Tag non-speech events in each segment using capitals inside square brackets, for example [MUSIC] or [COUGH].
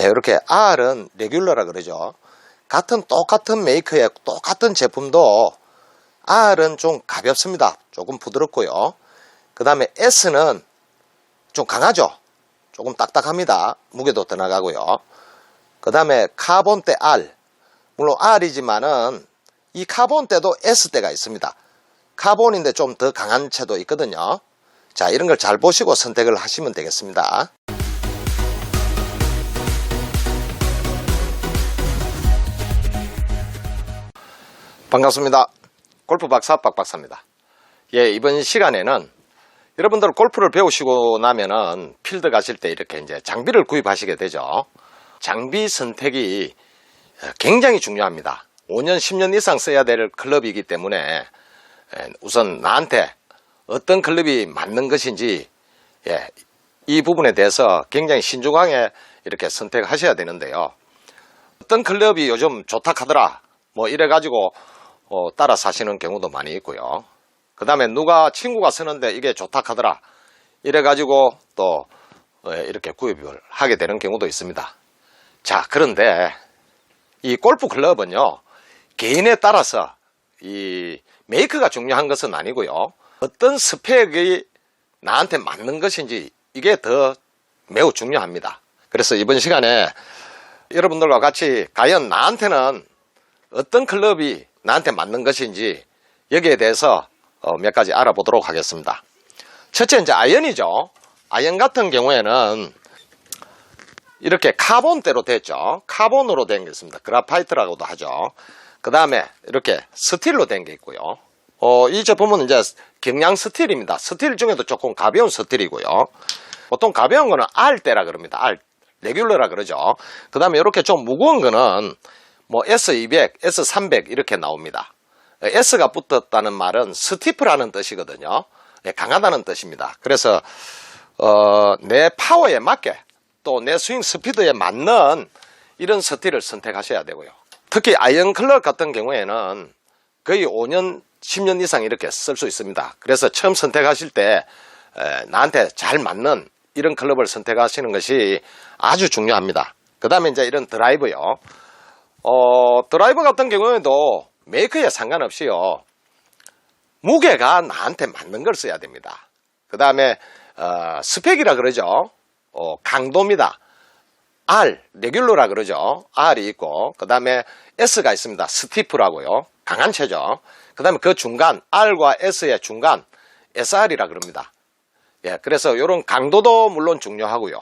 예, 이렇게 R은 레귤러라 그러죠. 같은 똑같은 메이커의 똑같은 제품도 R은 좀 가볍습니다. 조금 부드럽고요. 그 다음에 S는 좀 강하죠. 조금 딱딱합니다. 무게도 더 나가고요. 그 다음에 카본대 R. 물론 R이지만은 이 카본대도 S대가 있습니다. 카본인데 좀 더 강한 채도 있거든요. 자, 이런 걸 잘 보시고 선택을 하시면 되겠습니다. 반갑습니다. 골프 박사 박박사입니다. 예, 이번 시간에는 여러분들 골프를 배우시고 나면은 필드 가실 때 이렇게 이제 장비를 구입하시게 되죠. 장비 선택이 굉장히 중요합니다. 5년, 10년 이상 써야 될 클럽이기 때문에 예, 우선 나한테 어떤 클럽이 맞는 것인지 예, 이 부분에 대해서 굉장히 신중하게 이렇게 선택하셔야 되는데요. 어떤 클럽이 요즘 좋다 하더라 뭐 이래 가지고 어, 따라 사시는 경우도 많이 있고요. 그 다음에 누가 친구가 쓰는데 이게 좋다 하더라 이래 가지고 또 어, 이렇게 구입을 하게 되는 경우도 있습니다. 자 그런데 이 골프 클럽은요 개인에 따라서 이 메이크가 중요한 것은 아니고요 어떤 스펙이 나한테 맞는 것인지 이게 더 매우 중요합니다. 그래서 이번 시간에 여러분들과 같이 과연 나한테는 어떤 클럽이 나한테 맞는 것인지 여기에 대해서 어, 몇 가지 알아보도록 하겠습니다. 첫째 이제 아이언이죠. 아이언 같은 경우에는 이렇게 카본대로 됐죠. 카본으로 된 게 있습니다. 그라파이트라고도 하죠. 그 다음에 이렇게 스틸로 된 게 있고요. 어, 이 제품은 이제 경량 스틸입니다. 스틸 중에도 조금 가벼운 스틸이고요. 보통 가벼운 거는 R대라 그럽니다. R, 레귤러라 그러죠. 그 다음에 이렇게 좀 무거운 거는 뭐 S200, S300 이렇게 나옵니다. S가 붙었다는 말은 스티프라는 뜻이거든요. 예, 강하다는 뜻입니다. 그래서 어, 내 파워에 맞게 또 내 스윙 스피드에 맞는 이런 스틸을 선택하셔야 되고요. 특히 아이언 클럽 같은 경우에는 거의 5년, 10년 이상 이렇게 쓸 수 있습니다. 그래서 처음 선택하실 때 에, 나한테 잘 맞는 이런 클럽을 선택하시는 것이 아주 중요합니다. 그 다음에 이제 이런 드라이브요. 어, 드라이브 같은 경우에도 메이커에 상관없이요. 무게가 나한테 맞는 걸 써야 됩니다. 그 다음에 어, 스펙이라 그러죠. 어, 강도입니다. R, 레귤러라 그러죠. R이 있고 그 다음에 S가 있습니다. 스티프라고요. 강한 체죠. 그 다음에 그 중간 R과 S의 중간 SR이라 그럽니다. 예, 그래서 이런 강도도 물론 중요하고요.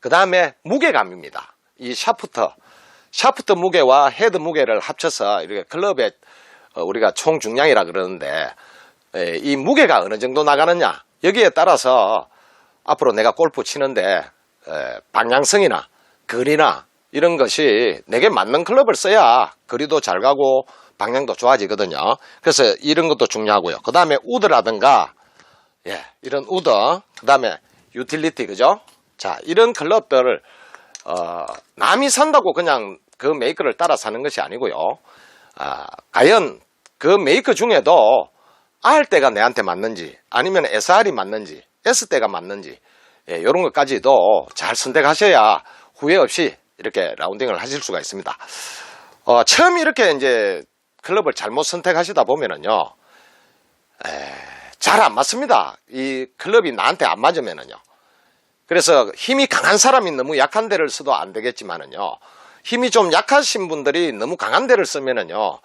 그 다음에 무게감입니다. 이 샤프터, 샤프트 무게와 헤드 무게를 합쳐서 이렇게 클럽의 어, 우리가 총 중량이라 그러는데 예, 이 무게가 어느 정도 나가느냐 여기에 따라서 앞으로 내가 골프 치는데 에, 방향성이나 거리나 이런 것이 내게 맞는 클럽을 써야 거리도 잘 가고 방향도 좋아지거든요. 그래서 이런 것도 중요하고요. 그 다음에 우드라든가 예, 이런 우드, 그 다음에 유틸리티 그죠? 자, 이런 클럽들을 어, 남이 산다고 그냥 그 메이커를 따라 사는 것이 아니고요. 아, 과연 그 메이커 중에도 R대가 내한테 맞는지 아니면 SR이 맞는지 S대가 맞는지 예, 이런 것까지도 잘 선택하셔야 후회 없이 이렇게 라운딩을 하실 수가 있습니다. 어, 처음 이렇게 이제 클럽을 잘못 선택하시다 보면은요, 잘 안 맞습니다. 이 클럽이 나한테 안 맞으면은요. 그래서 힘이 강한 사람이 너무 약한 데를 써도 안 되겠지만은요. 힘이 좀 약하신 분들이 너무 강한 데를 쓰면은요.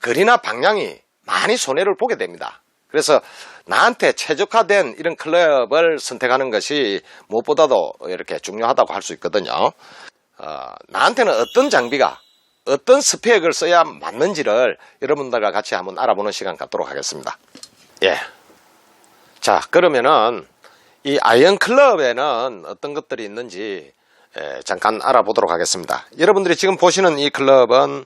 거리나 방향이 많이 손해를 보게 됩니다. 그래서 나한테 최적화된 이런 클럽을 선택하는 것이 무엇보다도 이렇게 중요하다고 할 수 있거든요. 어, 나한테는 어떤 장비가 어떤 스펙을 써야 맞는지를 여러분들과 같이 한번 알아보는 시간 갖도록 하겠습니다. 예. 자, 그러면은 이 아이언 클럽에는 어떤 것들이 있는지 예, 잠깐 알아보도록 하겠습니다. 여러분들이 지금 보시는 이 클럽은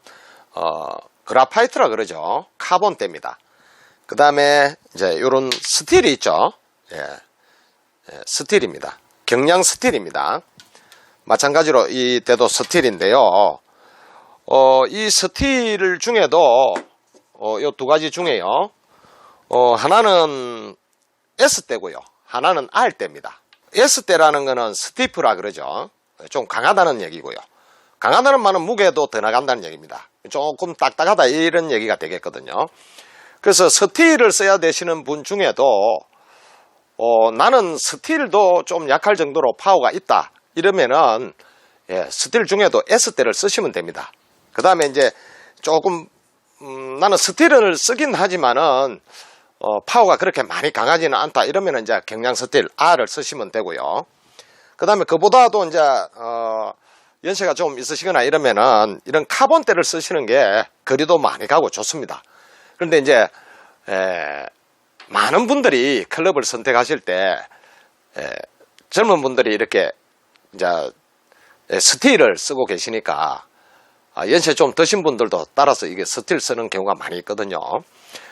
어, 그라파이트라 그러죠. 카본대입니다. 그 다음에 이제 이런 스틸이 있죠. 예, 예, 스틸입니다. 경량 스틸입니다. 마찬가지로 이 때도 스틸인데요. 어, 이 스틸 중에도 어, 이두 가지 중에요. 어, 하나는 S대고요. 하나는 R대입니다. S대라는 거는 스티프라 그러죠. 좀 강하다는 얘기고요. 강하다는 말은 무게도 더 나간다는 얘기입니다. 조금 딱딱하다 이런 얘기가 되겠거든요. 그래서 스틸을 써야 되시는 분 중에도 어, 나는 스틸도 좀 약할 정도로 파워가 있다 이러면은 예, 스틸 중에도 S대를 쓰시면 됩니다. 그 다음에 이제 조금 음, 나는 스틸을 쓰긴 하지만은 어, 파워가 그렇게 많이 강하지는 않다 이러면 이제 경량 스틸 R을 쓰시면 되고요. 그 다음에 그보다도 이제 어, 연세가 좀 있으시거나 이러면은 이런 카본대를 쓰시는 게 거리도 많이 가고 좋습니다. 그런데 이제 에, 많은 분들이 클럽을 선택하실 때 에, 젊은 분들이 이렇게 이제 에, 스틸을 쓰고 계시니까 아, 연세 좀 드신 분들도 따라서 이게 스틸 쓰는 경우가 많이 있거든요.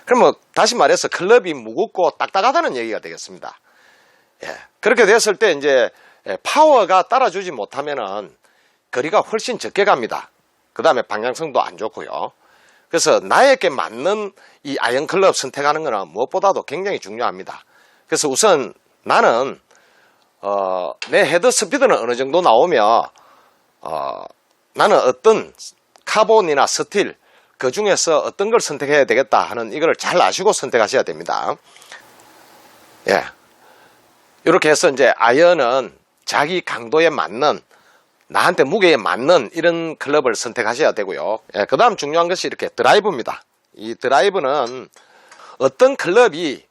그러면 다시 말해서 클럽이 무겁고 딱딱하다는 얘기가 되겠습니다. 예, 그렇게 됐을 때 이제 예, 파워가 따라주지 못하면은 거리가 훨씬 적게 갑니다. 그 다음에 방향성도 안 좋고요. 그래서 나에게 맞는 이 아이언 클럽 선택하는 것은 무엇보다도 굉장히 중요합니다. 그래서 우선 나는 어, 내 헤드 스피드는 어느 정도 나오며 어, 나는 어떤 카본이나 스틸 그 중에서 어떤 걸 선택해야 되겠다 하는 이걸 잘 아시고 선택하셔야 됩니다. 예. 이렇게 해서 이제 아이언은 자기 강도에 맞는 나한테 무게에 맞는 이런 클럽을 선택하셔야 되고요. 예, 그 다음 중요한 것이 이렇게 드라이브입니다. 이 드라이브는 어떤 클럽이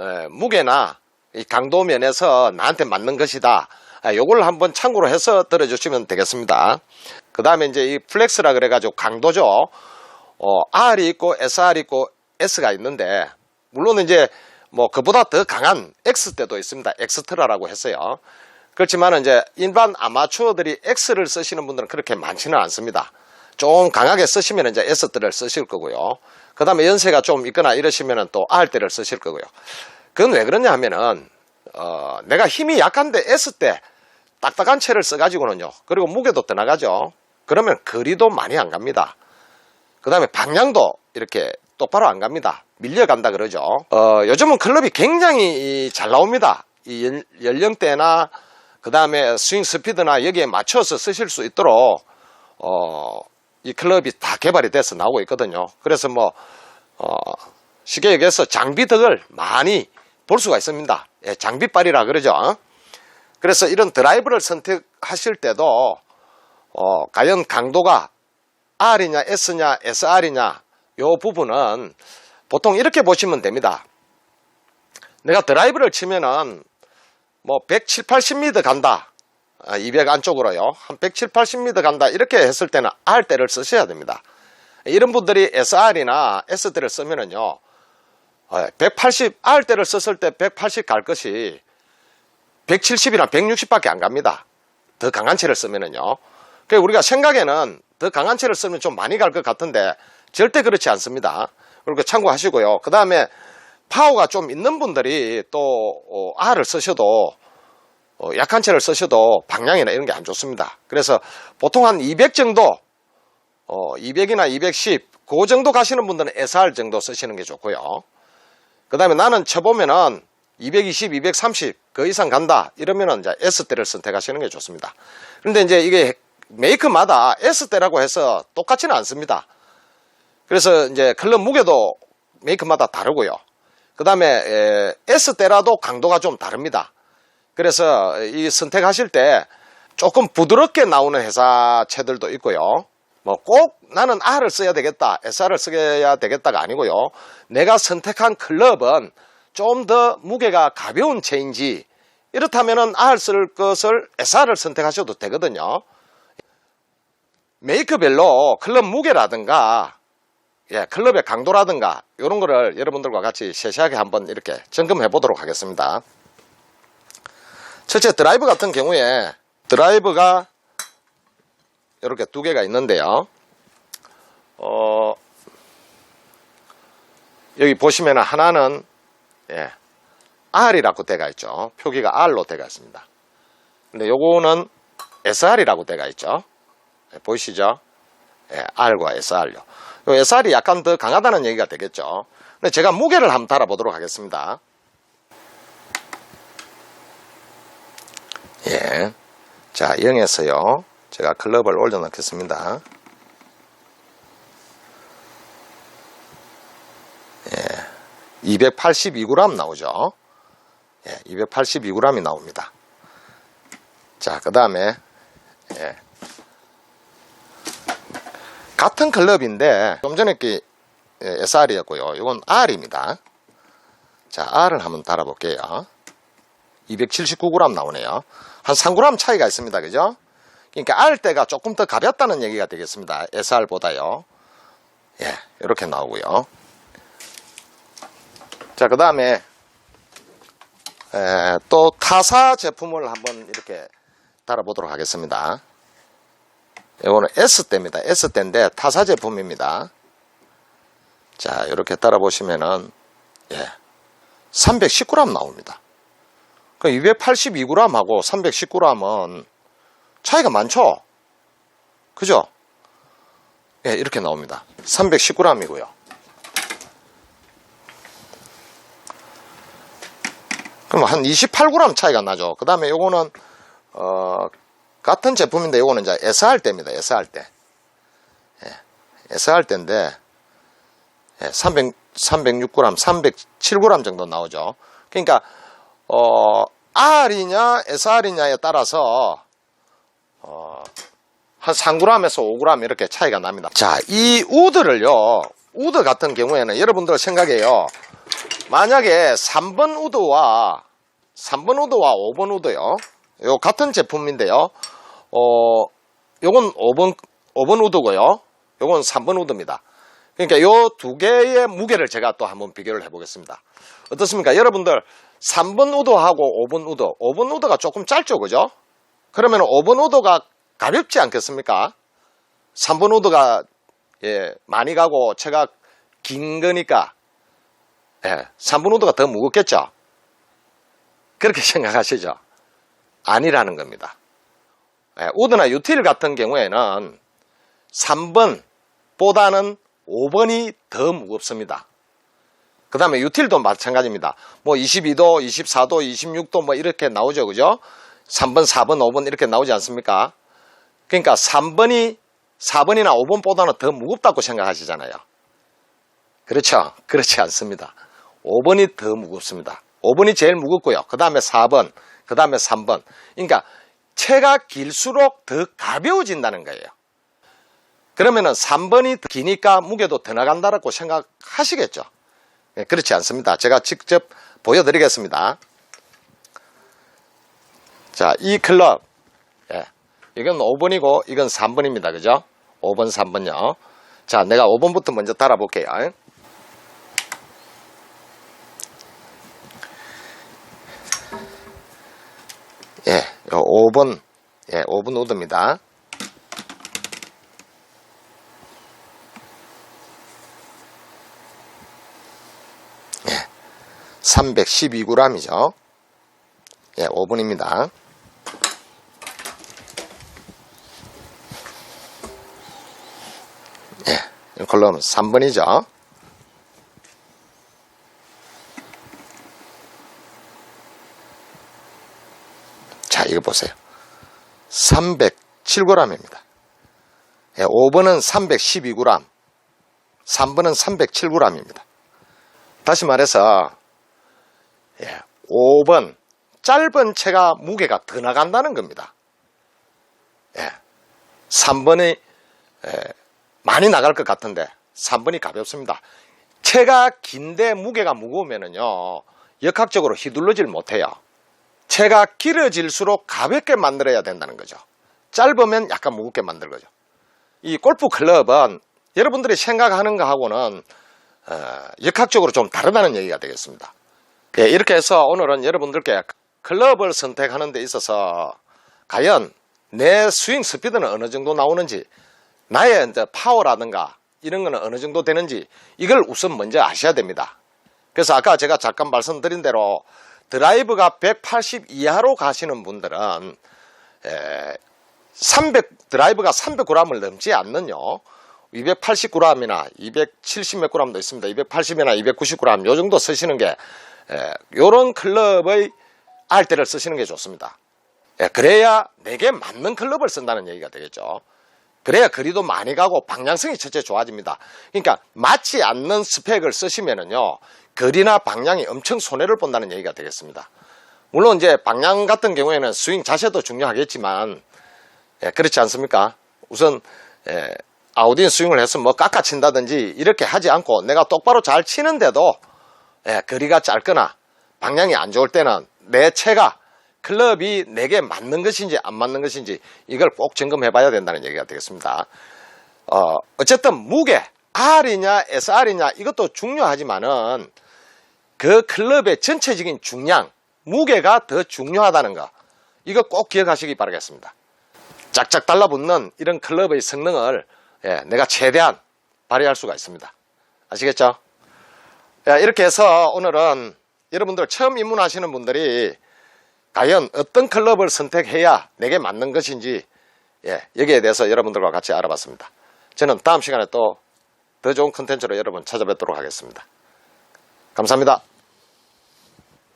에, 무게나 이 강도 면에서 나한테 맞는 것이다. 아, 요걸 한번 참고로 해서 들어주시면 되겠습니다. 그 다음에 이제 이 플렉스라 그래가지고 강도죠. 어, R이 있고 SR이 있고 S가 있는데, 물론 이제 뭐 그보다 더 강한 X대도 있습니다. 엑스트라라고 했어요. 그렇지만 이제 일반 아마추어들이 X를 쓰시는 분들은 그렇게 많지는 않습니다. 좀 강하게 쓰시면 이제 S대를 쓰실 거고요. 그 다음에 연세가 좀 있거나 이러시면 또 R대를 쓰실 거고요. 그건 왜 그러냐 하면은, 어, 내가 힘이 약한데 S대 딱딱한 채를 써가지고는요. 그리고 무게도 더 나가죠. 그러면 거리도 많이 안 갑니다. 그 다음에 방향도 이렇게 똑바로 안 갑니다. 밀려간다 그러죠. 어, 요즘은 클럽이 굉장히 잘 나옵니다. 이 연, 연령대나 그 다음에 스윙 스피드나 여기에 맞춰서 쓰실 수 있도록 어, 이 클럽이 다 개발이 돼서 나오고 있거든요. 그래서 뭐 어, 쉽게 얘기해서 장비덕을 많이 볼 수가 있습니다. 예, 장비빨이라 그러죠. 그래서 이런 드라이브를 선택하실 때도 어, 과연 강도가 R이냐 S냐 SR이냐 요 부분은 보통 이렇게 보시면 됩니다. 내가 드라이브를 치면은 뭐 170, 80m 간다. 200 안쪽으로요. 한 170, 80m 간다. 이렇게 했을 때는 R대를 쓰셔야 됩니다. 이런 분들이 SR이나 S대를 쓰면은요. 180, R대를 썼을 때 180 갈 것이 170이나 160밖에 안 갑니다. 더 강한 채를 쓰면은요. 그 우리가 생각에는 더 강한 채를 쓰면 좀 많이 갈 것 같은데 절대 그렇지 않습니다. 그리고 참고하시고요. 그 다음에 파워가 좀 있는 분들이 또 어, R을 쓰셔도 어, 약한 채를 쓰셔도 방향이나 이런 게 안 좋습니다. 그래서 보통 한 200 정도, 어, 200이나 210, 그 정도 가시는 분들은 SR 정도 쓰시는 게 좋고요. 그 다음에 나는 쳐보면은 220, 230, 그 이상 간다. 이러면은 이제 S대를 선택하시는 게 좋습니다. 그런데 이제 이게 메이크마다 S대라고 해서 똑같지는 않습니다. 그래서 이제 클럽 무게도 메이크마다 다르고요. 그 다음에 S대라도 강도가 좀 다릅니다. 그래서 이 선택하실 때 조금 부드럽게 나오는 회사체들도 있고요. 뭐 꼭 나는 R을 써야 되겠다, SR을 써야 되겠다가 아니고요. 내가 선택한 클럽은 좀 더 무게가 가벼운 체인지 이렇다면 은 R 쓸 것을 SR을 선택하셔도 되거든요. 메이크별로 클럽 무게라든가 예, 클럽의 강도라든가 이런 거를 여러분들과 같이 세세하게 한번 이렇게 점검해 보도록 하겠습니다. 첫째 드라이브 같은 경우에 드라이브가 이렇게 두 개가 있는데요. 어, 여기 보시면 하나는 예, R이라고 되어 있죠. 표기가 R로 되어 있습니다. 근데 요거는 SR이라고 되어 있죠. 예, 보이시죠? 예, R과 SR요. 요 SR이 약간 더 강하다는 얘기가 되겠죠. 근데 제가 무게를 한번 달아보도록 하겠습니다. 예. 자, 0에서요. 제가 클럽을 올려놓겠습니다. 예, 282g 나오죠. 예, 282g이 나옵니다. 자, 그 다음에, 예. 같은 클럽인데, 좀 전에 게 SR이었고요. 이건 R입니다. 자, R을 한번 달아볼게요. 279g 나오네요. 한 3g 차이가 있습니다. 그죠? 그러니까 R 때가 조금 더 가볍다는 얘기가 되겠습니다. SR보다요. 예, 이렇게 나오고요. 자, 그 다음에 또 타사 제품을 한번 이렇게 달아보도록 하겠습니다. 이거는 S대입니다. S대인데 타사 제품입니다. 자, 이렇게 따라 보시면은, 예, 319g 나옵니다. 그 282g하고 319g은 차이가 많죠? 그죠? 예, 이렇게 나옵니다. 319g이고요. 그럼 한 28g 차이가 나죠. 그 다음에 요거는, 어, 같은 제품인데 요거는 이제 SR 때입니다. SR 때. 예, SR 때인데, 예, 300, 306g, 307g 정도 나오죠. 그러니까, 어, R이냐, SR이냐에 따라서, 어, 한 3g에서 5g 이렇게 차이가 납니다. 자, 이 우드를요, 우드 같은 경우에는 여러분들 생각해요. 만약에 3번 우드와 3번 우드와 5번 우드요. 요 같은 제품인데요. 어, 요건 5번 5번 우드고요. 요건 3번 우드입니다. 그러니까 요 두 개의 무게를 제가 또 한번 비교를 해 보겠습니다. 어떻습니까? 여러분들 3번 우드하고 5번 우드. 5번 우드가 조금 짧죠. 그죠? 그러면 5번 우드가 가볍지 않겠습니까? 3번 우드가 예, 많이 가고 제가 긴 거니까 예, 3번 우드가 더 무겁겠죠? 그렇게 [LAUGHS] 생각하시죠? 아니라는 겁니다. 예, 우드나 유틸 같은 경우에는 3번보다는 5번이 더 무겁습니다. 그 다음에 유틸도 마찬가지입니다. 뭐 22도, 24도, 26도 뭐 이렇게 나오죠. 그죠? 3번, 4번, 5번 이렇게 나오지 않습니까? 그러니까 3번이 4번이나 5번보다는 더 무겁다고 생각하시잖아요. 그렇죠? 그렇지 않습니다. 5번이 더 무겁습니다. 5번이 제일 무겁고요. 그 다음에 4번, 그 다음에 3번. 그러니까 채가 길수록 더 가벼워진다는 거예요. 그러면은 3번이 기니까 무게도 더 나간다고 생각하시겠죠? 예, 그렇지 않습니다. 제가 직접 보여드리겠습니다. 자, 이 클럽. 예, 이건 5번이고 이건 3번입니다. 그죠? 5번, 3번요. 자, 내가 5번부터 먼저 달아볼게요. 5번, 예, 5번 우드입니다. 예, 312g이죠. 예, 5번입니다. 예, 컬럼 3번이죠. 자, 이거 보세요. 307g입니다. 예, 5번은 312g, 3번은 307g입니다. 다시 말해서, 예, 5번, 짧은 채가 무게가 더 나간다는 겁니다. 예, 3번이 예, 많이 나갈 것 같은데 3번이 가볍습니다. 채가 긴데 무게가 무거우면은요 역학적으로 휘둘러질 못해요. 채가 길어질수록 가볍게 만들어야 된다는 거죠. 짧으면 약간 무겁게 만들 거죠. 이 골프 클럽은 여러분들이 생각하는 거하고는 어, 역학적으로 좀 다르다는 얘기가 되겠습니다. 예, 이렇게 해서 오늘은 여러분들께 클럽을 선택하는 데 있어서 과연 내 스윙 스피드는 어느 정도 나오는지 나의 이제 파워라든가 이런 거는 어느 정도 되는지 이걸 우선 먼저 아셔야 됩니다. 그래서 아까 제가 잠깐 말씀드린 대로 드라이브가 180 이하로 가시는 분들은 에, 300 드라이브가 300g을 넘지 않는요. 280g이나 270몇 g도 있습니다. 280이나 290g 요 정도 쓰시는 게 에, 요런 클럽의 알대를 쓰시는 게 좋습니다. 예, 그래야 내게 맞는 클럽을 쓴다는 얘기가 되겠죠. 그래야 거리도 많이 가고 방향성이 첫째 좋아집니다. 그러니까 맞지 않는 스펙을 쓰시면은요, 거리나 방향이 엄청 손해를 본다는 얘기가 되겠습니다. 물론 이제 방향 같은 경우에는 스윙 자세도 중요하겠지만, 예, 그렇지 않습니까? 우선, 예, 아우딘 스윙을 해서 뭐 깎아친다든지 이렇게 하지 않고 내가 똑바로 잘 치는데도, 예, 거리가 짧거나 방향이 안 좋을 때는 내 채가 클럽이 내게 맞는 것인지 안 맞는 것인지 이걸 꼭 점검해 봐야 된다는 얘기가 되겠습니다. 어, 어쨌든 무게, R이냐 SR이냐 이것도 중요하지만은 그 클럽의 전체적인 중량, 무게가 더 중요하다는 거. 이거 꼭 기억하시기 바라겠습니다. 짝짝 달라붙는 이런 클럽의 성능을 예, 내가 최대한 발휘할 수가 있습니다. 아시겠죠? 예, 이렇게 해서 오늘은 여러분들 처음 입문하시는 분들이 과연 어떤 클럽을 선택해야 내게 맞는 것인지 예, 여기에 대해서 여러분들과 같이 알아봤습니다. 저는 다음 시간에 또 더 좋은 컨텐츠로 여러분 찾아뵙도록 하겠습니다. 감사합니다.